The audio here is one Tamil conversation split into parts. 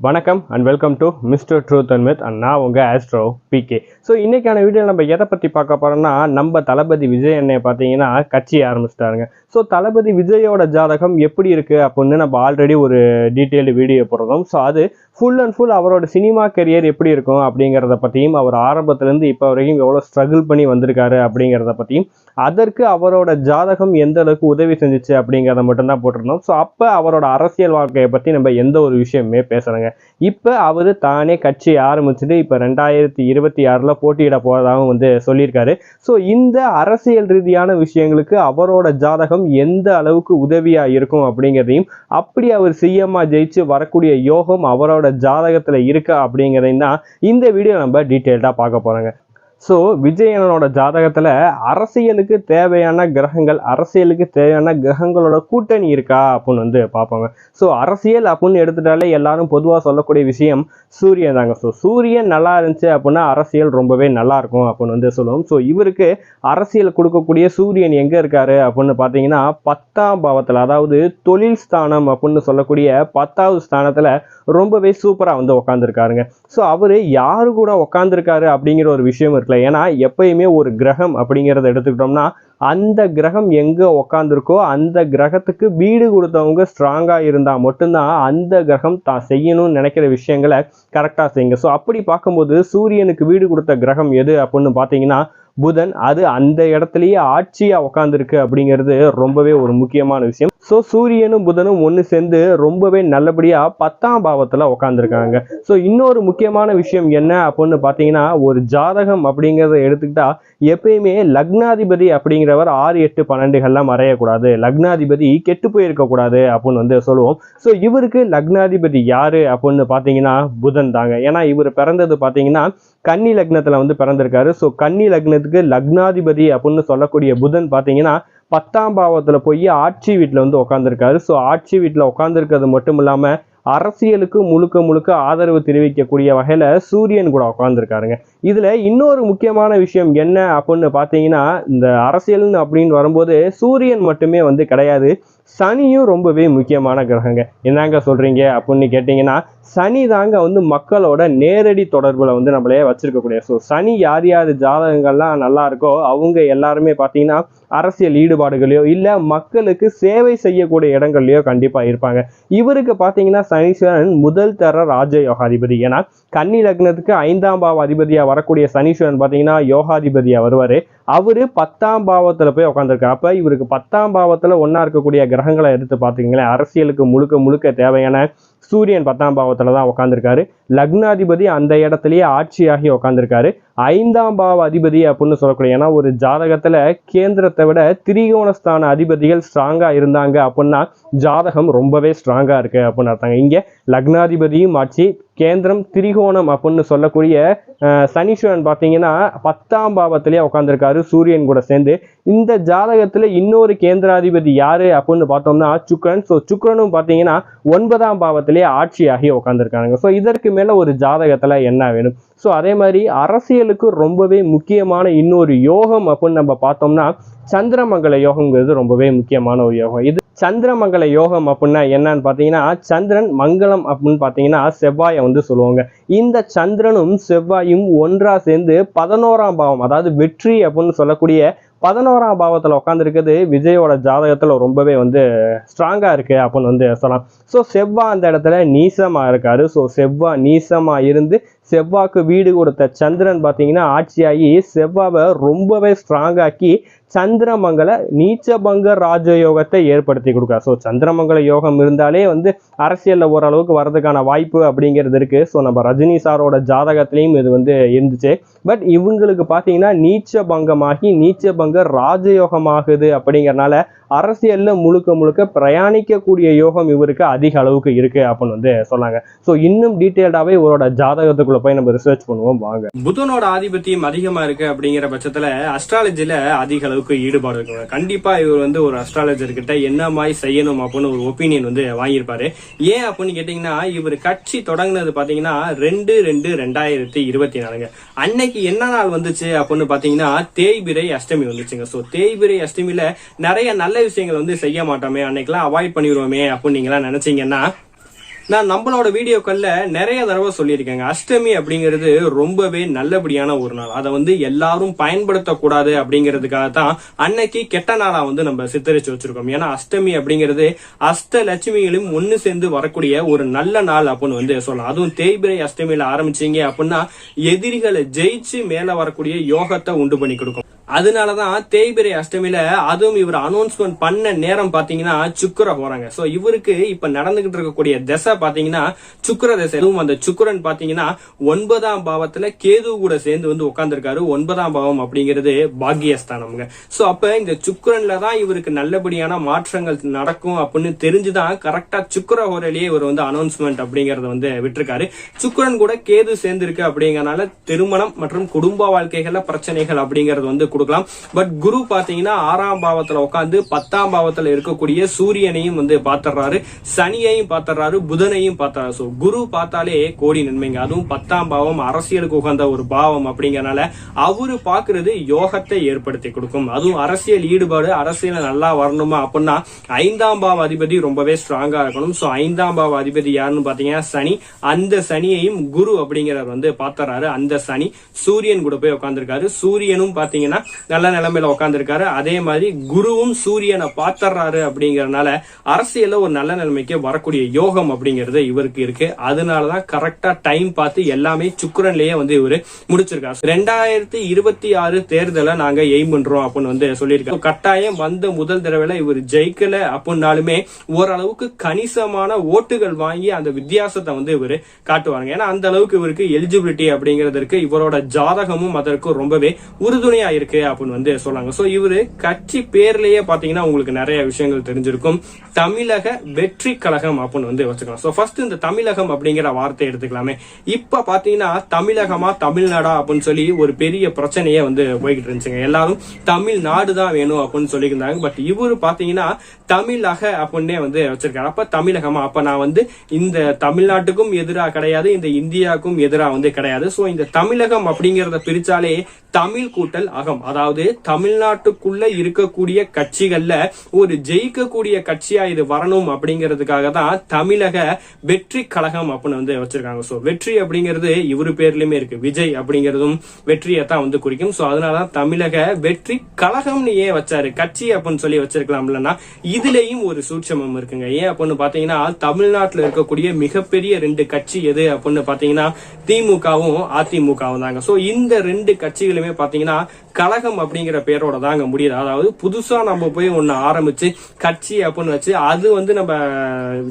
வணக்கம் and welcome to mister truth and myth and நான் உங்கள் ஆஸ்ட்ரோ பிகே ஸோ இன்றைக்கான வீடியோ நம்ம எதை பற்றி பார்க்க போகிறோம்னா நம்ம தளபதி விஜய் அண்ணே பார்த்தீங்கன்னா கட்சி ஆரம்பிச்சிட்டாருங்க. ஸோ தளபதி விஜயோட ஜாதகம் எப்படி இருக்குது அப்படின்னு நம்ம ஆல்ரெடி ஒரு டீட்டெயில்டு வீடியோ போடுறோம். ஸோ அது ஃபுல் அண்ட் ஃபுல் அவரோட சினிமா கெரியர் எப்படி இருக்கும் அப்படிங்கிறத பற்றியும் அவர் ஆரம்பத்துலேருந்து இப்போ வரைக்கும் எவ்வளோ ஸ்ட்ரகிள் பண்ணி வந்திருக்காரு அப்படிங்கிறத பற்றியும் அதற்கு அவரோட ஜாதகம் எந்த அளவுக்கு உதவி செஞ்சுச்சு அப்படிங்கிறத மட்டும்தான் போட்டிருந்தோம். ஸோ அப்போ அவரோட அரசியல் வாழ்க்கையை பற்றி நம்ம எந்த ஒரு விஷயமே பேசுகிறோங்க இப்போ அவர் தானே கட்சி ஆரம்பிச்சுட்டு இப்போ ரெண்டாயிரத்தி இருபத்தி ஆறில் போட்டியிட போகிறதாகவும் வந்து சொல்லியிருக்காரு. ஸோ இந்த அரசியல் ரீதியான விஷயங்களுக்கு அவரோட ஜாதகம் எந்த அளவுக்கு உதவியாக இருக்கும் அப்படிங்கிறதையும் அப்படி அவர் சிஎம்மா ஜெயிச்சு வரக்கூடிய யோகம் அவரோட ஜாதகத்தில் இருக்கா அப்படிங்கிறதையும் தான் இந்த வீடியோ நம்ம டீட்டெயில்டாக பார்க்க போகிறோங்க ஸோ விஜயனோட ஜாதகத்தில் அரசியலுக்கு தேவையான கிரகங்கள் அரசியலுக்கு தேவையான கிரகங்களோட கூட்டணி இருக்கா அப்படின்னு வந்து பார்ப்பாங்க. ஸோ அரசியல் அப்படின்னு எடுத்துட்டாலே எல்லாரும் பொதுவாக சொல்லக்கூடிய விஷயம் சூரியன் தாங்க. ஸோ சூரியன் நல்லா இருந்துச்சு அப்படின்னா அரசியல் ரொம்பவே நல்லா இருக்கும் அப்படின்னு வந்து சொல்லுவோம். ஸோ இவருக்கு அரசியல் கொடுக்கக்கூடிய சூரியன் எங்கே இருக்காரு அப்படின்னு பார்த்தீங்கன்னா பத்தாம் பாவத்தில் அதாவது தொழில் ஸ்தானம் அப்படின்னு சொல்லக்கூடிய பத்தாவது ஸ்தானத்தில் ரொம்பவே சூப்பராக வந்து உட்காந்துருக்காருங்க ஸோ அவர் யாரு கூட உட்காந்துருக்காரு அப்படிங்கிற ஒரு விஷயம் இருக்குல்ல ஏன்னா எப்பயுமே ஒரு கிரகம் அப்படிங்கிறத எடுத்துக்கிட்டோம்னா அந்த கிரகம் எங்கே உக்காந்துருக்கோ அந்த கிரகத்துக்கு வீடு கொடுத்தவங்க ஸ்ட்ராங்காக இருந்தால் மட்டும்தான் அந்த கிரகம் தான் செய்யணும்னு நினைக்கிற விஷயங்களை கரெக்டாக செய்யுங்க. ஸோ அப்படி பார்க்கும்போது சூரியனுக்கு வீடு கொடுத்த கிரகம் எது அப்படின்னு பார்த்தீங்கன்னா புதன் அது அந்த இடத்துலயே ஆட்சியா உட்காந்துருக்கு அப்படிங்கிறது ரொம்பவே ஒரு முக்கியமான விஷயம். ஸோ சூரியனும் புதனும் ஒன்று சேர்ந்து ரொம்பவே நல்லபடியாக பத்தாம் பாவத்தில் உட்காந்துருக்காங்க ஸோ இன்னொரு முக்கியமான விஷயம் என்ன அப்படின்னு பார்த்தீங்கன்னா ஒரு ஜாதகம் அப்படிங்கிறத எடுத்துக்கிட்டா எப்பயுமே லக்னாதிபதி அப்படிங்கிறவர் ஆறு எட்டு பன்னெண்டுகள்லாம் மறையக்கூடாது. லக்னாதிபதி கெட்டு போயிருக்கக்கூடாது அப்படின்னு வந்து சொல்லுவோம். ஸோ இவருக்கு லக்னாதிபதி யாரு அப்படின்னு பார்த்தீங்கன்னா புதன் தாங்க. ஏன்னா இவர் பிறந்தது பார்த்தீங்கன்னா கன்னி லக்னத்துல வந்து பிறந்திருக்காரு. ஸோ கன்னி லக்னத்துக்கு லக்னாதிபதி அப்படின்னு சொல்லக்கூடிய புதன் பார்த்தீங்கன்னா பத்தாம் பாவத்தில் போய் ஆட்சி வீட்டில் வந்து உட்காந்துருக்காரு ஸோ ஆட்சி வீட்டில் உட்காந்துருக்கிறது மட்டும் இல்லாமல் அரசியலுக்கு முழுக்க முழுக்க ஆதரவு தெரிவிக்கக்கூடிய வகையில் சூரியன் கூட உட்காந்துருக்காருங்க இதில் இன்னொரு முக்கியமான விஷயம் என்ன அப்படின்னு பார்த்தீங்கன்னா இந்த அரசியல்னு அப்படின்னு வரும்போது சூரியன் மட்டுமே வந்து கிடையாது. சனியும் ரொம்பவே முக்கியமான கிரகங்க. என்னங்க சொல்கிறீங்க அப்படின்னு கேட்டிங்கன்னா சனி தாங்க வந்து மக்களோட நேரடி தொடர்பில் வந்து நம்மளே வச்சுருக்கக்கூடிய. ஸோ சனி யார் யார் ஜாதகங்கள்லாம் நல்லா இருக்கோ அவங்க எல்லாருமே பார்த்தீங்கன்னா அரசியல் ஈடுபாடுகளையோ இல்லை மக்களுக்கு சேவை செய்யக்கூடிய இடங்கள்லையோ கண்டிப்பாக இருப்பாங்க. இவருக்கு பார்த்தீங்கன்னா சனீஸ்வரன் முதல் தர ராஜ யோகாதிபதி ஏன்னா கன்னி லக்னத்துக்கு ஐந்தாம் பாவ அதிபதியாக வரக்கூடிய சனீஸ்வரன் பார்த்தீங்கன்னா யோகாதிபதியாக வருவார். அவர் பத்தாம் பாவத்தில் போய் உட்காந்துருக்காரு அப்போ இவருக்கு பத்தாம் பாவத்தில் ஒன்றா இருக்கக்கூடிய கிரகங்களை எடுத்து பார்த்தீங்களேன் அரசியலுக்கு முழுக்க முழுக்க தேவையான சூரியன் பத்தாம் பாவத்தில் தான் உட்காந்துருக்காரு லக்னாதிபதி அந்த இடத்துலயே ஆட்சியாகி உட்காந்துருக்காரு ஐந்தாம் பாவ அதிபதி அப்படின்னு சொல்லக்கூடிய ஏன்னா ஒரு ஜாதகத்தில் கேந்திரத்தை விட திரிகோணஸ்தான அதிபதிகள் ஸ்ட்ராங்காக இருந்தாங்க அப்படின்னா ஜாதகம் ரொம்பவே ஸ்ட்ராங்கா இருக்கு அப்படின்னு அர்த்தங்க. இங்க லக்னாதிபதியும் ஆட்சி கேந்திரம் திரிகோணம் அப்படின்னு சொல்லக்கூடிய சனீஸ்வரன் பார்த்தீங்கன்னா பத்தாம் பாவத்திலேயே உட்காந்துருக்காரு சூரியன் கூட சேர்ந்து. இந்த ஜாதகத்துல இன்னொரு கேந்திராதிபதி யாரு அப்படின்னு பார்த்தோம்னா சுக்ரன் ஸோ சுக்ரனும் பார்த்தீங்கன்னா ஒன்பதாம் பாவத்திலேயே ஆட்சியாகி உட்காந்துருக்காங்க ஸோ இதற்கு மேல ஒரு ஜாதகத்துல என்ன வேணும்? ஸோ அதே மாதிரி அரசியலுக்கு ரொம்பவே முக்கியமான இன்னொரு யோகம் அப்படின்னு நம்ம பார்த்தோம்னா சந்திரமங்கல யோகங்கிறது ரொம்பவே முக்கியமான ஒரு யோகம். இது சந்திரமங்கல யோகம் அப்படின்னா என்னன்னு பார்த்தீங்கன்னா சந்திரன் மங்களம் அப்படின்னு பார்த்தீங்கன்னா செவ்வாயை வந்து சொல்லுவாங்க. இந்த சந்திரனும் செவ்வாயும் ஒன்றா சேர்ந்து பதினோராம் பாவம் அதாவது வெற்றி அப்படின்னு சொல்லக்கூடிய பதினோராம் பாவத்தில் உட்காந்துருக்குது விஜயோட ஜாதகத்தில் ரொம்பவே வந்து ஸ்ட்ராங்காக இருக்குது அப்படின்னு வந்து சொல்லலாம். ஸோ செவ்வா அந்த இடத்துல நீசமாக இருக்காரு. ஸோ செவ்வா நீசமாக இருந்து செவ்வாக்கு வீடு கொடுத்த சந்திரன் பார்த்தீங்கன்னா ஆட்சியாகி செவ்வாவை ரொம்பவே ஸ்ட்ராங்காக்கி சந்திரமங்கல நீச்சபங்க ராஜயோகத்தை ஏற்படுத்தி கொடுக்கா ஸோ சந்திரமங்கல யோகம் இருந்தாலே வந்து அரசியலில் ஓரளவுக்கு வர்றதுக்கான வாய்ப்பு அப்படிங்கிறது இருக்குது ஸோ நம்ம ரஜினி சாரோட ஜாதகத்திலையும் இது வந்து இருந்துச்சு. பட் இவங்களுக்கு பார்த்தீங்கன்னா நீச்சபங்கமாகி பங்கமாகி ராஜயோகமாகுது அப்படிங்கிறனால அரசியலில் முழுக்க முழுக்க பிரயாணிக்கக்கூடிய யோகம் இவருக்கு அதிக அளவுக்கு இருக்குது அப்படின்னு வந்து சொன்னாங்க. ஸோ இன்னும் டீட்டெயில்டாகவே இவரோட ஜாதகத்துக்குள்ள போய் நம்ம ரிசர்ச் பண்ணுவோம் வாங்க. புதனோட ஆதிபத்தியம் அதிகமா இருக்கு அப்படிங்கிற பட்சத்துல அஸ்ட்ராலஜில அதிக அளவுக்கு ஈடுபாடு இருக்குங்க கண்டிப்பா இவர் வந்து ஒரு அஸ்ட்ராலஜர் கிட்ட என்ன மாதிரி செய்யணும் அப்படின்னு ஒரு ஒப்பீனியன் வந்து வாங்கியிருப்பாரு. ஏன் அப்படின்னு கேட்டீங்கன்னா இவர் கட்சி தொடங்கினது பாத்தீங்கன்னா ரெண்டு ரெண்டு ரெண்டாயிரத்தி இருபத்தி நாலுங்க. அன்னைக்கு என்ன நாள் வந்துச்சு அப்படின்னு பாத்தீங்கன்னா தேய்பிரை அஷ்டமி வந்துச்சுங்க. சோ தேய்பிரை அஷ்டமியில நிறைய நல்ல விஷயங்கள் வந்து செய்ய மாட்டோமே. அன்னைக்கெல்லாம் அவாய்ட் பண்ணிடுவோமே அப்படின்னு நீங்களாம் நினைச்சீங்கன்னா நான் நம்மளோட வீடியோக்களில் நிறைய தடவை சொல்லியிருக்கேங்க. அஷ்டமி அப்படிங்கிறது ரொம்பவே நல்லபடியான ஒரு நாள். அதை வந்து எல்லாரும் பயன்படுத்தக்கூடாது அப்படிங்கிறதுக்காக தான் அன்னைக்கு கெட்ட நாளாக வந்து நம்ம சித்தரிச்சு வச்சிருக்கோம். ஏன்னா அஷ்டமி அப்படிங்கிறது அஷ்ட லட்சுமிகளும் ஒன்று சேர்ந்து வரக்கூடிய ஒரு நல்ல நாள் அப்படின்னு வந்து சொல்லலாம். அதுவும் தேய்பிரை அஷ்டமியில் ஆரம்பிச்சீங்க அப்படின்னா எதிரிகளை ஜெயிச்சு மேலே வரக்கூடிய யோகத்தை உண்டு பண்ணி கொடுக்கும். அதனாலதான் தேய்பிரை அஷ்டமியில அதுவும் இவர் அனௌன்ஸ்மெண்ட் பண்ண நேரம் பாத்தீங்கன்னா சுக்கர போறாங்க. சோ இவருக்கு இப்ப நடந்துகிட்டு இருக்கக்கூடிய திசை பாத்தீங்கன்னா சுக்கர திசை. அதுவும் அந்த சுக்கரன் பாத்தீங்கன்னா ஒன்பதாம் பாவத்துல கேது கூட சேர்ந்து வந்து உட்கார்ந்துருக்காரு ஒன்பதாம் பாவம் அப்படிங்கிறது பாக்கியஸ்தானம்ங்க. சோ அப்ப இந்த சுக்கரன்ல தான் இவருக்கு நல்லபடியான மாற்றங்கள் நடக்கும் அப்படின்னு தெரிஞ்சுதான் கரெக்டா சுக்கர ஹோரலியே இவர் வந்து அனௌன்ஸ்மெண்ட் அப்படிங்கறத வந்து விட்டுருக்காரு. சுக்கரன் கூட கேது சேர்ந்திருக்கு அப்படிங்கறனால திருமணம் மற்றும் குடும்ப வாழ்க்கைகள்ல பிரச்சனைகள் அப்படிங்கறது வந்து கொடுக்கலாம். பட் குரு பாத்தீங்கன்னா ஆறாம் பாவத்துல உட்காந்து பத்தாம் பாவத்துல இருக்கக்கூடிய சூரியனையும் வந்து பாத்துறாரு சனியையும் பாத்துறாரு புதனையும் பார்த்தாரு ஸோ குரு பார்த்தாலே கோடி நன்மைங்க. அதுவும் பத்தாம் பாவம் அரசியலுக்கு உகந்த ஒரு பாவம் அப்படிங்கறனால அவரு பாக்குறது யோகத்தை ஏற்படுத்தி கொடுக்கும். அதுவும் அரசியல் ஈடுபாடு அரசியல நல்லா வரணுமா அப்படின்னா ஐந்தாம் பாவ அதிபதி ரொம்பவே ஸ்ட்ராங்கா இருக்கணும். ஸோ ஐந்தாம் பாவ அதிபதி யாருன்னு பாத்தீங்கன்னா சனி. அந்த சனியையும் குரு அப்படிங்கிறவர் வந்து பாத்துறாரு அந்த சனி சூரியன் கூட போய் உட்காந்துருக்காரு சூரியனும் பாத்தீங்கன்னா நல்ல நிலைமையில உட்காந்துருக்காரு அதே மாதிரி குருவும் சூரியனை பாத்துறாரு அப்படிங்கறதுனால அரசியல்ல ஒரு நல்ல நிலைமைக்கு வரக்கூடிய யோகம் அப்படிங்கிறது இவருக்கு இருக்கு. அதனாலதான் கரெக்டா டைம் பார்த்து எல்லாமே சுக்கரன்லயே வந்து இவரு முடிச்சிருக்காரு. ரெண்டாயிரத்தி இருபத்தி ஆறு தேர்தலை நாங்க எய்ம் பண்றோம் அப்படின்னு வந்து சொல்லியிருக்காரு. கட்டாயம் வந்த முதல் தடவைல இவர் ஜெயிக்கல அப்படின்னாலுமே ஓரளவுக்கு கணிசமான ஓட்டுகள் வாங்கி அந்த வித்தியாசத்தை வந்து இவரு காட்டுவாங்க ஏன்னா அந்த அளவுக்கு இவருக்கு எலிஜிபிலிட்டி அப்படிங்கிறதுக்கு இவரோட ஜாதகமும் அதற்கு ரொம்பவே உறுதுணையா இருக்கு. அப்படின்னு வந்து சொல்லாங்க சோ இவரு கட்சி பேர்லயே பாத்தீங்கன்னா உங்களுக்கு நிறைய விஷயங்கள் தெரிஞ்சிருக்கும். தமிழக வெற்றி கழகம் அப்படின்னு வந்து வச்சுக்கலாம். சோ ஃபர்ஸ்ட் இந்த தமிழகம் அப்படிங்கிற வார்த்தை எடுத்துக்கலாமே. இப்ப பாத்தீங்கன்னா தமிழகமா தமிழ்நாடா அப்படின்னு சொல்லி ஒரு பெரிய பிரச்சனையே வந்து போய்கிட்டு இருந்துச்சுங்க. எல்லாரும் தமிழ்நாடு தான் வேணும் அப்படின்னு சொல்லியிருந்தாங்க. பட் இவரு பாத்தீங்கன்னா தமிழக அப்படின்னே வந்து வச்சிருக்காரு. அப்ப தமிழகமா? அப்ப நான் வந்து இந்த தமிழ்நாட்டுக்கும் எதிரா கிடையாது இந்த இந்தியாவுக்கும் எதிரா வந்து கிடையாது. சோ இந்த தமிழகம் அப்படிங்கறத பிரிச்சாலே தமிழ் கூட்டல் அகம். அதாவது தமிழ்நாட்டுக்குள்ள இருக்கக்கூடிய கட்சிகள்ல ஒரு ஜெயிக்கக்கூடிய கட்சியா இது வரணும் அப்படிங்கிறதுக்காக தான் தமிழக வெற்றி கழகம் அப்படின்னு வந்து வச்சிருக்காங்க. சோ வெற்றி அப்படிங்கிறது இவரு பேர்லயுமே இருக்கு. விஜய் அப்படிங்கிறதும் வெற்றியை தான் வந்து குறிக்கும். சோ அதனாலதான் தமிழக வெற்றி கழகம்னு ஏன் வச்சாரு? கட்சி அப்படின்னு சொல்லி வச்சிருக்கலாம் இல்லைன்னா இதுலயும் ஒரு சூட்சமம் இருக்குங்க. ஏன் அப்படின்னு பாத்தீங்கன்னா தமிழ்நாட்டுல இருக்கக்கூடிய மிகப்பெரிய ரெண்டு கட்சி எது அப்படின்னு பாத்தீங்கன்னா திமுகவும் அதிமுகவும் தாங்க. சோ இந்த ரெண்டு கட்சிகளுமே பாத்தீங்கன்னா கழகம் அப்படிங்கிற பேரோட தாங்க முடியுது. அதாவது புதுசா நம்ம போய் ஒன்னு ஆரம்பிச்சு கட்சி அப்படின்னு வச்சு அது வந்து நம்ம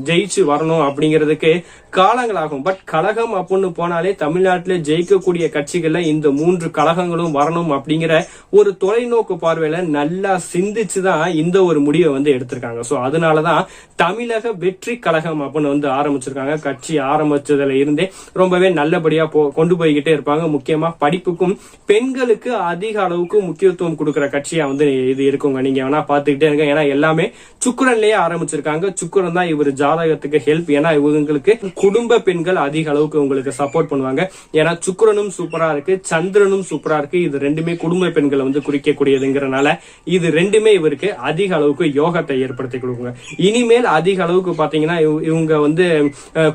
ஜெயிச்சு வரணும் அப்படிங்கிறதுக்கு காலங்களாகும். பட் கழகம் அப்படின்னு போனாலே தமிழ்நாட்டில் ஜெயிக்கக்கூடிய கட்சிகள்ல இந்த மூன்று கழகங்களும் வரணும் அப்படிங்கிற ஒரு தொலைநோக்கு பார்வையில நல்லா சிந்திச்சு தான் இந்த ஒரு முடிவை வந்து எடுத்திருக்காங்க. சோ அதனாலதான் தமிழக வெற்றி கழகம் அப்படின்னு வந்து ஆரம்பிச்சிருக்காங்க. கட்சி ஆரம்பிச்சதுல இருந்தே ரொம்பவே நல்லபடியா போ கொண்டு போய்கிட்டே இருப்பாங்க. முக்கியமா படிப்புக்கும் பெண்களுக்கு அதிக அளவுக்கு முக்கியத்துவம் கொடுக்குற கட்சியா வந்து இது இருக்குங்க. நீங்க வேணா பாத்துக்கிட்டே இருங்க. ஏன்னா எல்லாமே சுக்குரன்லயே ஆரம்பிச்சிருக்காங்க. சுக்குரன் தான் இவர் ஜாதகத்துக்கு ஹெல்ப் ஏன்னா இவங்களுக்கு குடும்ப பெண்கள் அதிக அளவுக்கு உங்களுக்கு சப்போர்ட் பண்ணுவாங்க. ஏன்னா சுக்கிரனும் சூப்பரா இருக்கு. சந்திரனும் சூப்பரா இருக்கு. இது ரெண்டுமே குடும்ப பெண்களை வந்து குறிக்கக்கூடியதுங்கிறனால இது ரெண்டுமே இவருக்கு அதிக அளவுக்கு யோகத்தை ஏற்படுத்தி கொடுக்குங்க. இனிமேல் அதிக அளவுக்கு பாத்தீங்கன்னா இவங்க வந்து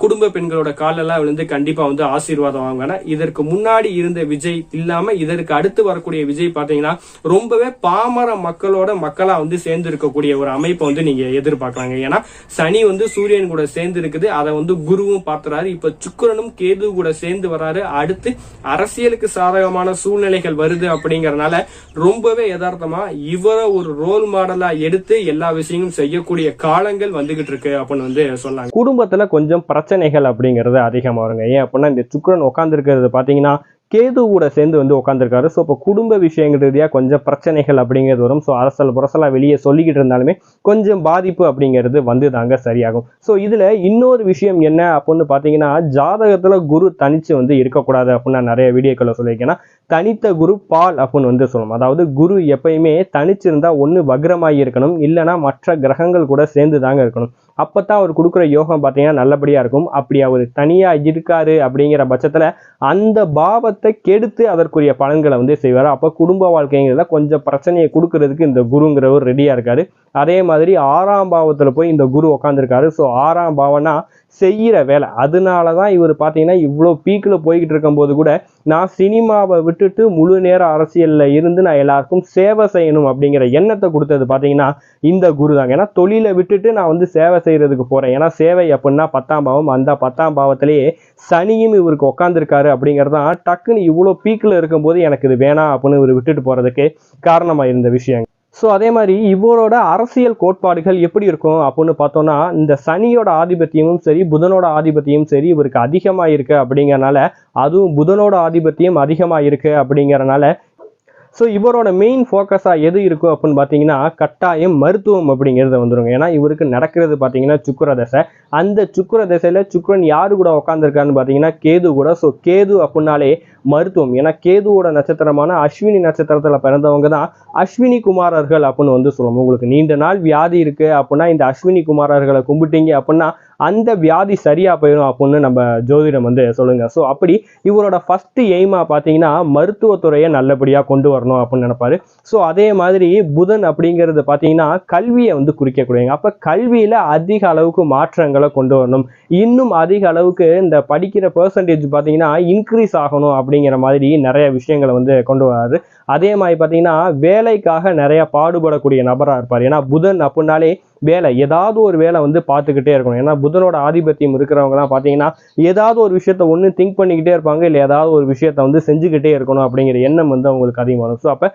குடும்ப பெண்களோட காலெல்லாம் விழுந்து கண்டிப்பா வந்து ஆசீர்வாதம் வாங்க இதற்கு முன்னாடி இருந்த விஜய் இல்லாம இதற்கு அடுத்து வரக்கூடிய விஜய் பாத்தீங்கன்னா ரொம்பவே பாமர மக்களோட மக்களா வந்து சேர்ந்து இருக்கக்கூடிய ஒரு அமைப்பை வந்து நீங்க எதிர்பார்க்கலாங்க. ஏன்னா சனி வந்து சூரியன் கூட சேர்ந்து இருக்குது அதை வந்து குருவும் பார்த்துறாரு. இப்ப சுக்கரனும் கேது கூட சேர்ந்து வராரு. அடுத்து அரசியலுக்கு சாதகமான சூழ்நிலைகள் வருது அப்படிங்கறதுனால ரொம்பவே யதார்த்தமா இவரை ஒரு ரோல் மாடலா எடுத்து எல்லா விஷயங்களும் செய்யக்கூடிய காலங்கள் வந்துகிட்டு இருக்கு அப்படின்னு வந்து சொன்னாங்க. குடும்பத்துல கொஞ்சம் பிரச்சனைகள் அப்படிங்கிறது அதிகமா வருங்க. ஏன் அப்படின்னா இந்த சுக்ரன் உட்கார்ந்து இருக்கிறது பாத்தீங்கன்னா கேது கூட சேர்ந்து வந்து உட்காந்துருக்காரு ஸோ இப்போ குடும்ப விஷயங்கள் ரீதியாக கொஞ்சம் பிரச்சனைகள் அப்படிங்கிறது வரும். ஸோ அரசல் புரசலாக வெளியே சொல்லிக்கிட்டு இருந்தாலுமே கொஞ்சம் பாதிப்பு அப்படிங்கிறது வந்து தாங்க சரியாகும். ஸோ இதில் இன்னொரு விஷயம் என்ன அப்படின்னு பார்த்தீங்கன்னா ஜாதகத்தில் குரு தனிச்சு வந்து இருக்கக்கூடாது அப்படின்னு நான் நிறைய வீடியோக்களை சொல்லியிருக்கேன்னா தனித்த குரு பால் அப்படின்னு வந்து சொல்லணும் அதாவது குரு எப்பயுமே தனிச்சிருந்தால் ஒன்று வக்ரமாக இருக்கணும் இல்லைன்னா மற்ற கிரகங்கள் கூட சேர்ந்து தாங்க இருக்கணும். அப்பதான் அவர் கொடுக்குற யோகம் பார்த்தீங்கன்னா நல்லபடியாக இருக்கும். அப்படி அவர் தனியாக இருக்காரு அப்படிங்கிற பட்சத்தில் அந்த பாவத்தை கெடுத்து அதற்குரிய பலன்களை வந்து செய்வார். அப்போ குடும்ப வாழ்க்கைங்கிறத கொஞ்சம் பிரச்சனையை கொடுக்கறதுக்கு இந்த குருங்கிறவர் ரெடியாக இருக்காரு. அதே மாதிரி ஆறாம் பாவத்தில் போய் இந்த குரு உட்காந்துருக்காரு ஸோ ஆறாம் பாவம்னா செய்கிற வேலை. அதனால தான் இவர் பார்த்தீங்கன்னா இவ்வளோ பீக்கில் போய்கிட்டு இருக்கும்போது கூட நான் சினிமாவை விட்டுட்டு முழு நேர அரசியலில் இருந்து நான் எல்லாருக்கும் சேவை செய்யணும் அப்படிங்கிற எண்ணத்தை கொடுத்தது பார்த்தீங்கன்னா இந்த குரு தாங்க ஏன்னா தொழிலை விட்டுட்டு நான் வந்து சேவை செய்கிறதுக்கு போகிறேன் ஏன்னா சேவை அப்படின்னா பத்தாம் பாவம். அந்த பத்தாம் பாவத்திலேயே சனியும் இவருக்கு உட்காந்துருக்காரு அப்படிங்கிறதான் டக்குன்னு இவ்வளோ பீக்கில் இருக்கும்போது எனக்கு இது வேணாம் அப்படின்னு இவர் விட்டுட்டு போகிறதுக்கு காரணமாக இருந்த விஷயம் ஸோ அதே மாதிரி இவரோட அரசியல் கோட்பாடுகள் எப்படி இருக்கும் அப்படின்னு பார்த்தோம்னா இந்த சனியோட ஆதிபத்தியமும் சரி புதனோட ஆதிபத்தியமும் சரி இவருக்கு அதிகமாக இருக்குது அப்படிங்கிறனால அதுவும் புதனோட ஆதிபத்தியம் அதிகமாக இருக்குது அப்படிங்கிறனால ஸோ இவரோட மெயின் ஃபோக்கஸாக எது இருக்கும் அப்படின்னு பார்த்தீங்கன்னா கட்டாயம் மருத்துவம் அப்படிங்கிறது வந்துருங்க. ஏன்னா இவருக்கு நடக்கிறது பார்த்தீங்கன்னா சுக்கிர தசை அந்த சுக்கிர தசையில் சுக்கரன் யாரு கூட உட்காந்துருக்கான்னு பார்த்தீங்கன்னா கேது கூட. ஸோ கேது அப்படின்னாலே மருத்துவம். ஏன்னா கேதுவோட நட்சத்திரமான அஸ்வினி நட்சத்திரத்தில் பிறந்தவங்க தான் அஸ்வினி குமாரர்கள் அப்படின்னு வந்து சொல்லுவோம். உங்களுக்கு நீண்ட நாள் வியாதி இருக்குது அப்படின்னா இந்த அஸ்வினி குமாரர்களை கும்பிட்டீங்க அப்படின்னா அந்த வியாதி சரியா போயிடும் அப்படின்னு நம்ம ஜோதிடம் வந்து சொல்லுங்க. ஸோ அப்படி இவரோட ஃபர்ஸ்ட் எய்மா பார்த்தீங்கன்னா மருத்துவத்துறையை நல்லபடியாக கொண்டு வரணும் அப்படின்னு நினைப்பாரு. ஸோ அதே மாதிரி புதன் அப்படிங்கிறது பார்த்தீங்கன்னா கல்வியை வந்து குறிக்கக்கூடியவங்க. அப்போ கல்வியில் அதிக அளவுக்கு மாற்றங்களை கொண்டு வரணும். இன்னும் அதிக அளவுக்கு இந்த படிக்கிற பர்சன்டேஜ் பார்த்தீங்கன்னா இன்க்ரீஸ் ஆகணும் அப்படிங்கிற மாதிரி நிறைய விஷயங்களை வந்து கொண்டு வராரு. அதே மாதிரி பார்த்தீங்கன்னா வேலைக்காக நிறைய பாடுபடக்கூடிய நபராக இருப்பார். ஏன்னா புதன் அப்படின்னாலே வேலை ஏதாவது ஒரு வேலை வந்து பார்த்துக்கிட்டே இருக்கணும். ஏன்னா புதனோட ஆதிபத்தியம் இருக்கிறவங்கலாம் பார்த்தீங்கன்னா ஏதாவது ஒரு விஷயத்த ஒன்று திங்க் பண்ணிக்கிட்டே இருப்பாங்க இல்லை ஏதாவது ஒரு விஷயத்த வந்து செஞ்சுக்கிட்டே இருக்கணும் அப்படிங்கிற எண்ணம் வந்து அவங்களுக்கு அதிகமாக வரும் ஸோ அப்போ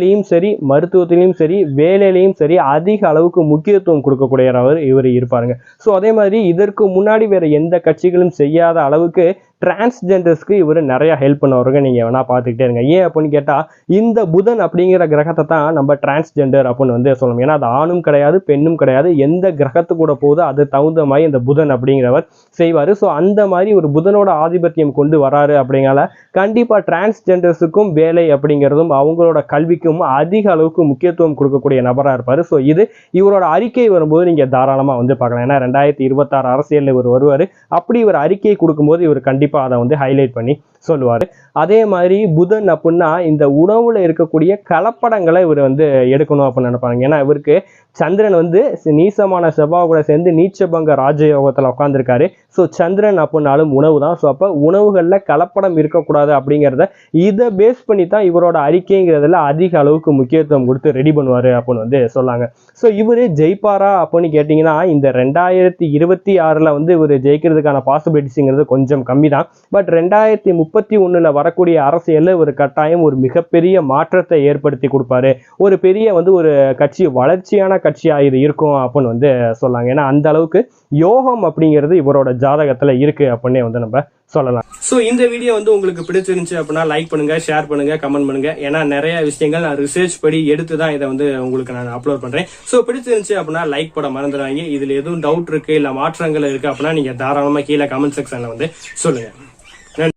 கல்வியிலையும் சரி மருத்துவத்திலையும் சரி வேலையிலையும் சரி அதிக அளவுக்கு முக்கியத்துவம் கொடுக்கக்கூடியவர் இவர் இருப்பாருங்க. ஸோ அதே மாதிரி இதற்கு முன்னாடி வேற எந்த கட்சிகளும் செய்யாத அளவுக்கு டிரான்ஸ்ஜெண்டர்ஸ்க்கு இவர் நிறையா ஹெல்ப் பண்ணவருங்க. நீங்கள் வேணால் பார்த்துக்கிட்டே இருங்க. ஏன் அப்படின்னு கேட்டால் இந்த புதன் அப்படிங்கிற கிரகத்தை தான் நம்ம டிரான்ஸ்ஜெண்டர் அப்படின்னு வந்து சொல்லணும். ஏன்னா அது ஆணும் கிடையாது பெண்ணும் கிடையாது. எந்த கிரகத்து கூட போகுதோ அது தகுந்த மாதிரி இந்த புதன் அப்படிங்கிறவர் செய்வார். ஸோ அந்த மாதிரி ஒரு புதனோட ஆதிபத்தியம் கொண்டு வராரு அப்படிங்கிறத கண்டிப்பாக டிரான்ஸ்ஜெண்டர்ஸுக்கும் வேலை அப்படிங்கிறதும் அவங்களோட கல்விக்கும் அதிக அளவுக்கு முக்கியத்துவம் கொடுக்கக்கூடிய நபராக இருப்பார். ஸோ இது இவரோட அறிக்கை வரும்போது நீங்கள் தாராளமாக வந்து பார்க்கலாம். ஏன்னா ரெண்டாயிரத்தி இருபத்தாறு அரசியலில் இவர் வருவார். அப்படி இவர் அறிக்கை கொடுக்கும்போது இவர் கண்டிப்பாக அதை வந்து ஹைலைட் பண்ணி சொல்லுவார். அதே மாதிரி புதன் அப்படின்னா இந்த உணவுல இருக்கக்கூடிய கலப்படங்களை இவர் வந்து எடுக்கணும் அப்படின்னு நினைப்பாங்க. ஏன்னா இவருக்கு சந்திரன் வந்து நீசமான செவ்வாய் கூட சேர்ந்து நீச்சபங்க ராஜயோகத்தில் உட்காந்துருக்காரு ஸோ சந்திரன் அப்படின்னாலும் உணவு தான். ஸோ அப்போ உணவுகளில் கலப்படம் இருக்கக்கூடாது அப்படிங்கிறத இதை பேஸ் பண்ணி தான் இவரோட அறிக்கைங்கிறதுல அதிக அளவுக்கு முக்கியத்துவம் கொடுத்து ரெடி பண்ணுவார் அப்படின்னு வந்து சொல்லாங்க. ஸோ இவர் ஜெயிப்பாரா அப்படின்னு கேட்டிங்கன்னா இந்த ரெண்டாயிரத்தி இருபத்தி ஆறில் வந்து இவர் ஜெயிக்கிறதுக்கான பாசிபிலிட்டிஸுங்கிறது கொஞ்சம் கம்மி தான் பட் ரெண்டாயிரத்தி முப்பத்தி ஒன்றில் வரக்கூடிய அரசியலில் ஒரு கட்டாயம் ஒரு மிகப்பெரிய மாற்றத்தை ஏற்படுத்தி கொடுப்பாரு. ஒரு பெரிய வந்து ஒரு கட்சி வளர்ச்சியான கட்சியாக இது இருக்கும் அப்படின்னு வந்து சொல்லாங்க. ஏன்னா அந்த அளவுக்கு யோகம் அப்படிங்கிறது இவரோட ஜாதகத்தில் இருக்கு அப்படின்னே வந்து நம்ம சொல்லலாம். ஸோ இந்த வீடியோ வந்து உங்களுக்கு பிடிச்சிருந்துச்சு அப்படின்னா லைக் பண்ணுங்க ஷேர் பண்ணுங்க கமெண்ட் பண்ணுங்க. ஏன்னா நிறைய விஷயங்கள் நான் ரிசர்ச் படி எடுத்து தான் இதை வந்து உங்களுக்கு நான் அப்லோட் பண்றேன். ஸோ பிடிச்சிருந்துச்சு அப்படின்னா லைக் போட மறந்துடாங்க இதுல எதுவும் டவுட் இருக்கு இல்ல மாற்றங்கள் இருக்கு அப்படின்னா நீங்க தாராளமா கீழே கமெண்ட் செக்ஷன்ல வந்து சொல்லுங்க.